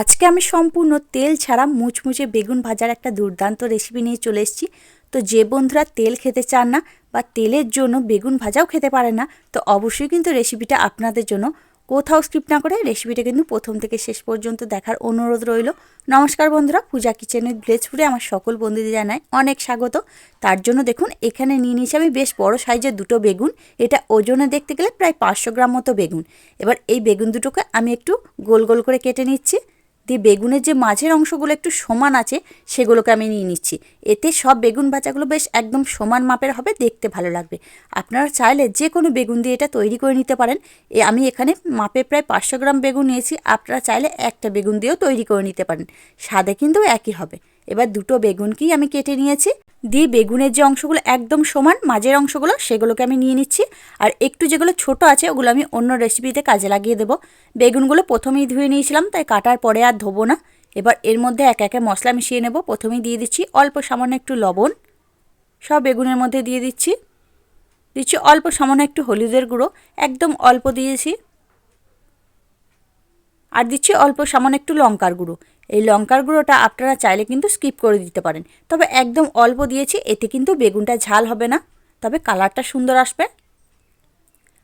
আজকে আমি সম্পূর্ণ তেল ছাড়া মুচমুচে বেগুন ভাজার একটা দুর্দান্ত রেসিপি নিয়ে চলে এসেছি। তো যে বন্ধুরা তেল খেতে চান না বা তেলের জন্য বেগুন ভাজাও খেতে পারে না, তো অবশ্যই কিন্তু রেসিপিটা আপনাদের জন্য। কোথাও স্কিপ না করে রেসিপিটা কিন্তু প্রথম থেকে শেষ পর্যন্ত দেখার অনুরোধ রইল। নমস্কার বন্ধুরা, পূজা কিচেনের ভিলেজপুরে আমার সকল বন্ধুদের জানায় অনেক স্বাগত। তার জন্য দেখুন, এখানে নিয়ে নিয়েছি আমি বেশ বড় সাইজের দুটো বেগুন। এটা ওজনে দেখতে গেলে প্রায় পাঁচশো গ্রাম মতো বেগুন। এবার এই বেগুন দুটোকে আমি একটু গোল গোল করে কেটে নিচ্ছি। দিয়ে বেগুনের যে মাঝের অংশগুলো একটু সমান আছে, সেগুলোকে আমি নিয়ে নিচ্ছি। এতে সব বেগুন ভাজাগুলো বেশ একদম সমান মাপের হবে, দেখতে ভালো লাগবে। আপনারা চাইলে যে কোনো বেগুন দিয়ে এটা তৈরি করে নিতে পারেন। এ, আমি এখানে মাপে প্রায় পাঁচশো গ্রাম বেগুন নিয়েছি। আপনারা চাইলে একটা বেগুন দিয়েও তৈরি করে নিতে পারেন। স্বাদে কিন্তু একই হবে। এবার দুটো বেগুনকেই আমি কেটে নিয়েছি। দিয়ে বেগুনের যে অংশগুলো একদম সমান, মাঝের অংশগুলো, সেগুলোকে আমি নিয়ে নিচ্ছি। আর একটু যেগুলো ছোট আছে, ওগুলো আমি অন্য রেসিপিতে কাজে লাগিয়ে দেবো। বেগুনগুলো প্রথমেই ধুয়ে নিয়েছিলাম, তাই কাটার পরে আর ধোবো না। এবার এর মধ্যে এক একে মশলা মিশিয়ে নেব। প্রথমেই দিয়ে দিচ্ছি অল্প সামান্য একটু লবণ। সব বেগুনের মধ্যে দিয়ে দিচ্ছি। দিচ্ছি অল্প সামান্য একটু হলুদের গুঁড়ো। একদম অল্প দিয়েছি। আর দিচ্ছি অল্প সামান্য একটু লঙ্কার গুঁড়ো। এই লঙ্কার গুঁড়োটা আপনারা চাইলে কিন্তু স্কিপ করে দিতে পারেন। তবে একদম অল্প দিয়েছি, এতে কিন্তু বেগুনটা ঝাল হবে না। তবে কালারটা সুন্দর আসবে।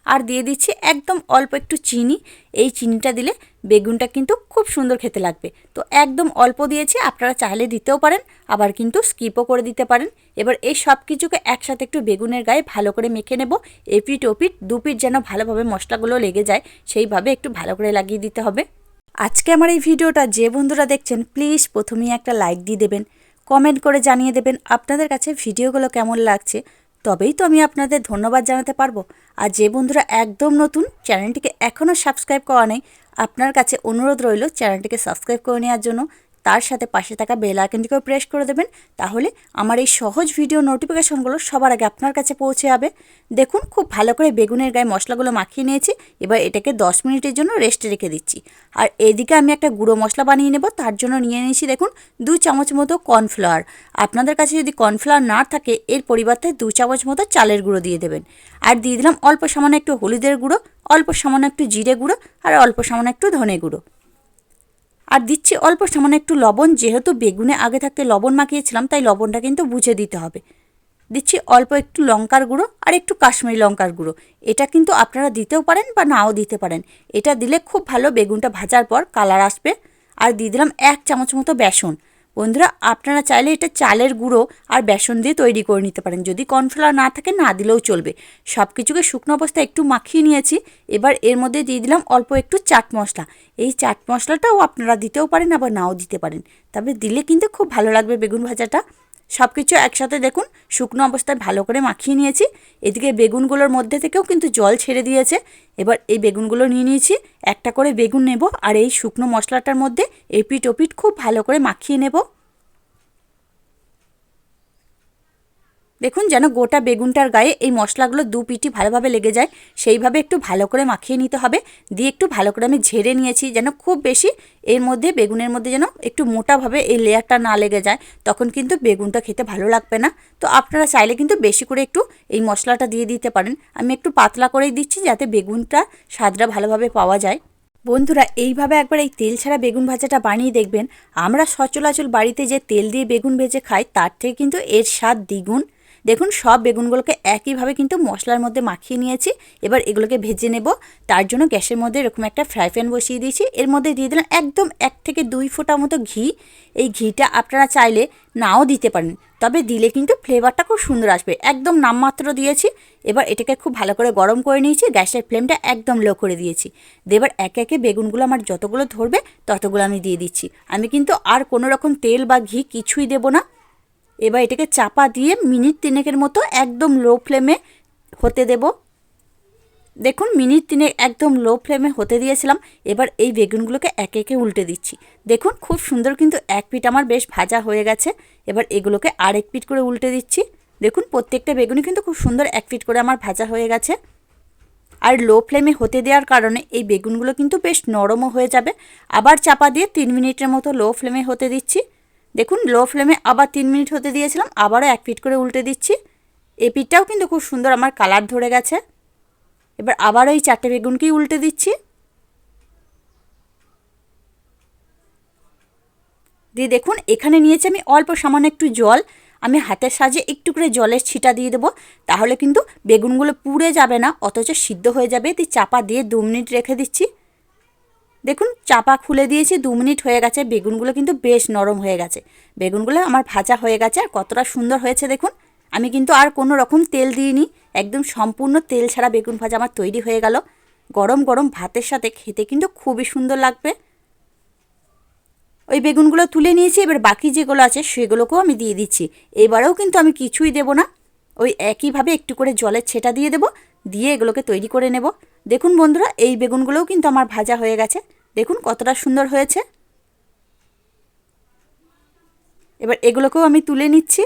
আর দিয়ে দিচ্ছি একদম অল্প একটু চিনি। এই চিনিটা দিলে বেগুনটা কিন্তু খুব সুন্দর খেতে লাগবে। তো একদম অল্প দিয়েছি, আপনারা চাইলে দিতেও পারেন, আবার কিন্তু স্কিপও করে দিতে পারেন। এবার এই সব কিছুকে একসাথে একটু বেগুনের গায়ে ভালো করে মেখে নেব। এপিট ওপিট দুপিট যেন ভালোভাবে মশলাগুলো লেগে যায়, সেইভাবে একটু ভালো করে লাগিয়ে দিতে হবে। আজকে আমার এই ভিডিওটা যে বন্ধুরা দেখছেন প্লিজ প্রথমেই একটা লাইক দিয়ে দেবেন কমেন্ট করে জানিয়ে দেবেন আপনাদের কাছে ভিডিওগুলো কেমন লাগছে। তবেই তো আমি আপনাদের ধন্যবাদ জানাতে পারব। আর যে বন্ধুরা একদম নতুন চ্যানেলটিকে এখনও সাবস্ক্রাইব করা নেই, আপনার কাছে অনুরোধ রইল চ্যানেলটিকে সাবস্ক্রাইব করে নেওয়ার জন্য। তার সাথে পাশে থাকা বেল আইকনটিকেও প্রেস করে দেবেন। তাহলে আমার এই সহজ ভিডিও নোটিফিকেশনগুলো সবার আগে আপনার কাছে পৌঁছে যাবে। দেখুন, খুব ভালো করে বেগুনের গায়ে মশলাগুলো মাখিয়ে নিয়েছি। এবার এটাকে 10 মিনিটের জন্য রেস্টে রেখে দিচ্ছি। আর এদিকে আমি একটা গুঁড়ো মশলা বানিয়ে নেব, তার জন্য নিয়ে নিয়েছি দেখুন, দু চামচ মতো কর্নফ্লাওয়ার আপনাদের কাছে যদি কর্নফ্লাওয়ার না থাকে, এর পরিবর্তে দু চামচ মতো চালের গুঁড়ো দিয়ে দেবেন। আর দিয়ে দিলাম অল্প সামান্য একটু হলুদের গুঁড়ো, অল্প সামান্য একটু জিরে গুঁড়ো, আর অল্প সামান্য একটু ধনে গুঁড়ো। আর দিচ্ছি অল্প সামান্য একটু লবণ, যেহেতু বেগুনে আগে থাকতে লবণ মাখিয়েছিলাম, তাই লবণটা কিন্তু বুঝে দিতে হবে। দিচ্ছি অল্প একটু লঙ্কার গুঁড়ো আর একটু কাশ্মীরি লঙ্কার গুঁড়ো। এটা কিন্তু আপনারা দিতেও পারেন বা নাও দিতে পারেন। এটা দিলে খুব ভালো বেগুনটা ভাজার পর কালার আসবে। আর দিয়ে দিলাম এক চামচ মতো বেসন। বন্ধুরা, আপনারা চাইলে এটা চালের গুঁড়ো আর বেসন দিয়ে তৈরি করে নিতে পারেন। যদি কর্নফ্লাওয়ার না থাকে, না দিলেও চলবে। সব কিছুকে শুকনো অবস্থায় একটু মাখিয়ে নিয়েছি। এবার এর মধ্যে দিয়ে দিলাম অল্প একটু চাট মশলা। এই চাট মশলাটাও আপনারা দিতেও পারেন, আবার নাও দিতে পারেন। তবে দিলে কিন্তু খুব ভালো লাগবে বেগুন ভাজাটা। সব কিছু একসাথে দেখুন, শুকনো অবস্থায় ভালো করে মাখিয়ে নিয়েছি। এদিকে বেগুনগুলোর মধ্যে থেকেও কিন্তু জল ছেড়ে দিয়েছে। এবার এই বেগুনগুলো নিয়ে নিয়েছি, একটা করে বেগুন নেব। আর এই শুকনো মশলাটার মধ্যে এপিট ওপিট খুব ভালো করে মাখিয়ে নেব। দেখুন যেন গোটা বেগুনটার গায়ে এই মশলাগুলো দু পিটি ভালোভাবে লেগে যায়। সেইভাবে একটু ভালো করে মাখিয়ে নিতে হবে। দিয়ে একটু ভালো করে আমি ঝেড়ে নিয়েছি যেন খুব বেশি এর মধ্যে বেগুনের মধ্যে যেন একটু মোটাভাবে এই লেয়ারটা না লেগে যায়। তখন কিন্তু বেগুনটা খেতে ভালো লাগবে না। তো আপনারা চাইলে কিন্তু বেশি করে একটু এই মশলাটা দিয়ে দিতে পারেন। আমি একটু পাতলা করেই দিচ্ছি যাতে বেগুনটা স্বাদটা ভালোভাবে পাওয়া যায়। বন্ধুরা, এইভাবে একবার এই তেল ছাড়া বেগুন ভাজাটা বানিয়ে দেখবেন। আমরা সচলাচল বাড়িতে যে তেল দিয়ে বেগুন ভেজে খাই, তার থেকে কিন্তু এর স্বাদ দ্বিগুণ। দেখুন, সব বেগুনগুলোকে একইভাবে কিন্তু মশলার মধ্যে মাখিয়ে নিয়েছি। এবার এগুলোকে ভেজে নেব। তার জন্য গ্যাসের মধ্যে এরকম একটা ফ্রাই প্যান বসিয়ে দিয়েছি। এর মধ্যে দিয়ে দিলাম একদম এক থেকে দুই ফোঁটা মতো ঘি। এই ঘিটা আপনারা চাইলে নাও দিতে পারেন। তবে দিলে কিন্তু ফ্লেভারটা খুব সুন্দর আসবে। একদম নামমাত্র দিয়েছি। এবার এটাকে খুব ভালো করে গরম করে নিয়েছি। গ্যাসের ফ্লেমটা একদম লো করে দিয়েছি। এবার একে একে বেগুনগুলো আমার যতগুলো ধরবে ততগুলো আমি দিয়ে দিচ্ছি। আমি কিন্তু আর কোনো রকম তেল বা ঘি কিছুই দেবো না। এবার এটাকে চাপা দিয়ে মিনিট তিনেকের মতো একদম লো ফ্লেমে হতে দেব। দেখুন, মিনিট তিনে একদম লো ফ্লেমে হতে দিয়েছিলাম। এবার এই বেগুনগুলোকে একে একে উল্টে দিচ্ছি। দেখুন, খুব সুন্দর কিন্তু এক পিঠ আমার বেশ ভাজা হয়ে গেছে। এবার এগুলোকে আর এক পিঠ করে উল্টে দিচ্ছি। দেখুন, প্রত্যেকটা বেগুনই কিন্তু খুব সুন্দর এক পিঠ করে আমার ভাজা হয়ে গেছে। আর লো ফ্লেমে হতে দেওয়ার কারণে এই বেগুনগুলো কিন্তু বেশ নরমও হয়ে যাবে। আবার চাপা দিয়ে তিন মিনিটের মতো লো ফ্লেমে হতে দিচ্ছি। দেখুন লো ফ্লেমে আবার তিন মিনিট হতে দিয়েছিলাম, আবারও এক পিট করে উল্টে দিচ্ছি। এই পিঠটাও কিন্তু খুব সুন্দর, আমার কালার ধরে গেছে। এবার আবারও এই চারটে বেগুনকেই উল্টে দিচ্ছি। দিয়ে দেখুন, এখানে নিয়েছি আমি অল্প সামান্য একটু জল। আমি হাতের সাহায্যে একটু করে জলের ছিটা দিয়ে দেবো, তাহলে কিন্তু বেগুনগুলো পুড়ে যাবে না, অথচ সিদ্ধ হয়ে যাবে। দিয়ে চাপা দিয়ে দু মিনিট রেখে দিচ্ছি। দেখুন, চাপা খুলে দিয়েছি, দু মিনিট হয়ে গেছে, বেগুনগুলো কিন্তু বেশ নরম হয়ে গেছে। বেগুনগুলো আমার ভাজা হয়ে গেছে, আর কতটা সুন্দর হয়েছে দেখুন। আমি কিন্তু আর কোনো রকম তেল দিইনি, একদম সম্পূর্ণ তেল ছাড়া বেগুন ভাজা আমার তৈরি হয়ে গেল। গরম গরম ভাতের সাথে খেতে কিন্তু খুবই সুন্দর লাগবে। ওই বেগুনগুলো তুলে নিয়েছি, এবার বাকি যেগুলো আছে, সেগুলোকেও আমি দিয়ে দিচ্ছি। এবারেও কিন্তু আমি কিছুই দেব না। ওই একইভাবে একটু করে জলের ছেটা দিয়ে দেব, দিয়ে এগুলোকে তৈরি করে নেব। দেখুন বন্ধুরা, এই বেগুনগুলোও কিন্তু আমার ভাজা হয়ে গেছে। দেখুন কতটা সুন্দর হয়েছে। এবার এগুলোকেও আমি তুলে নিচ্ছি।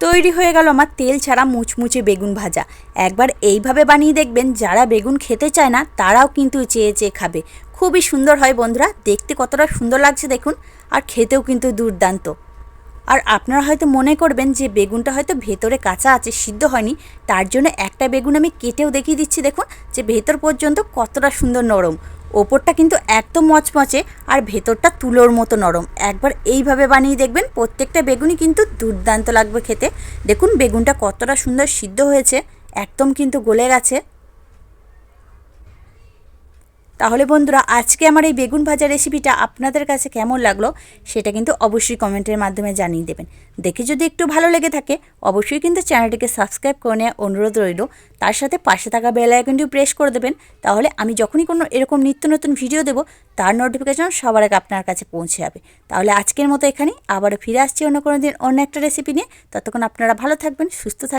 তৈরি হয়ে গেল আমার তেল ছাড়া মুচমুচে বেগুন ভাজা। একবার এইভাবে বানিয়ে দেখবেন, যারা বেগুন খেতে চায় না, তারাও কিন্তু চেয়ে চেয়ে খাবে। খুবই সুন্দর হয় বন্ধুরা, দেখতে কতটা সুন্দর লাগছে দেখুন, আর খেতেও কিন্তু দুর্দান্ত। আর আপনারা হয়তো মনে করবেন যে বেগুনটা হয়তো ভেতরে কাঁচা আছে, সিদ্ধ হয়নি। তার জন্য একটা বেগুন আমি কেটেও দেখিয়ে দিচ্ছি, দেখুন, যে ভেতর পর্যন্ত কতটা সুন্দর নরম। ওপরটা কিন্তু একদম মচমচে আর ভেতরটা তুলোর মতো নরম। একবার এইভাবে বানিয়ে দেখবেন, প্রত্যেকটা বেগুনই কিন্তু দুর্দান্ত লাগবে খেতে। দেখুন, বেগুনটা কতটা সুন্দর সিদ্ধ হয়েছে, একদম কিন্তু গলে গেছে। তাহলে বন্ধুরা, আজকে আমার এই বেগুন ভাজা রেসিপিটা আপনাদের কাছে কেমন লাগল সেটা কিন্তু অবশ্যই কমেন্টের মাধ্যমে জানিয়ে দেবেন। দেখে যদি একটু ভালো লেগে থাকে, অবশ্যই কিন্তু চ্যানেলটিকে সাবস্ক্রাইব করে নেওয়ার অনুরোধ রইল। তার সাথে পাশে থাকা বেল আইকনটিও প্রেস করে দেবেন। তাহলে আমি যখনই কোনো এরকম নিত্য নতুন ভিডিও দেবো, তার নোটিফিকেশন সবার আগে আপনার কাছে পৌঁছে যাবে। তাহলে আজকের মতো এখানেই, আবারও ফিরে আসছি অন্য কোনো দিন অন্য একটা রেসিপি নিয়ে। ততক্ষণ আপনারা ভালো থাকবেন, সুস্থ থাকবেন।